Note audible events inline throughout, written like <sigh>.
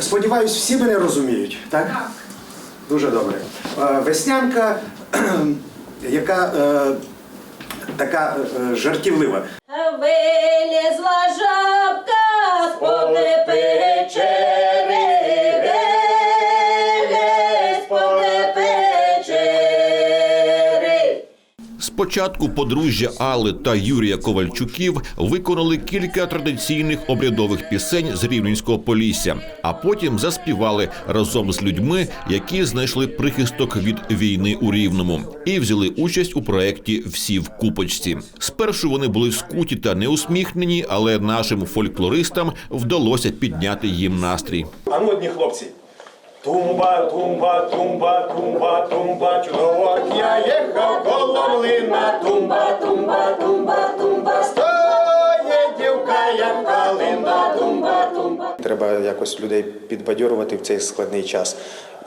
Сподіваюсь, всі мене розуміють, так? Так. Дуже добре. Е, Веснянка, <clears throat> яка е, така е, жартівлива. Спочатку подружжя Алли та Юрія Ковальчуків виконали кілька традиційних обрядових пісень з рівненського полісся, а потім заспівали разом з людьми, які знайшли прихисток від війни у Рівному, і взяли участь у проєкті Всі в купочці. Спершу вони були скуті та неусміхнені, але нашим фольклористам вдалося підняти їм настрій. А ну одні хлопці. Тумба, тумба, тумба, тумба, тумба, чудово, я їхав коло млина, тумба, тумба, тумба, тумба, стоє дівка, як калина, тумба, тумба. Треба якось людей підбадьорувати в цей складний час.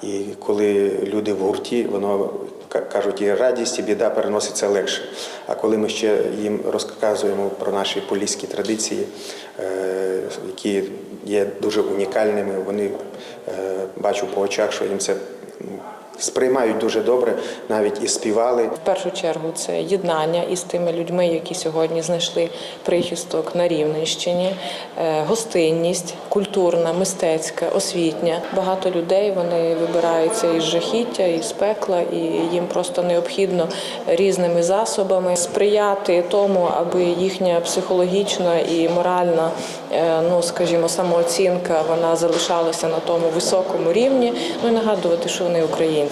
І коли люди в гурті, воно кажуть, і радість, і біда переноситься легше. А коли ми ще їм розказуємо про наші поліські традиції, е, які є дуже унікальними, вони е, бачу по очах, що їм це сприймають дуже добре, навіть і співали. В першу чергу це єднання із тими людьми, які сьогодні знайшли прихисток на Рівненщині, е, гостинність, культурна, мистецька, освітня. Багато людей вони вибираються із жахіття, із пекла, і їм просто необхідно різними засобами сприяти тому, аби їхня психологічна і моральна, е, ну скажімо, самооцінка вона залишалася на тому високому рівні. Ну і нагадувати, що вони українці.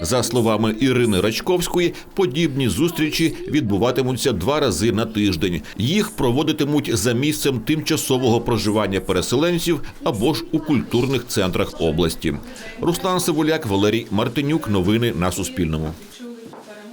За словами Ірини Рачковської, подібні зустрічі відбуватимуться два рази на тиждень. Їх проводитимуть за місцем тимчасового проживання переселенців або ж у культурних центрах області. Руслан Сивуляк, Валерій Мартинюк. Новини на Суспільному.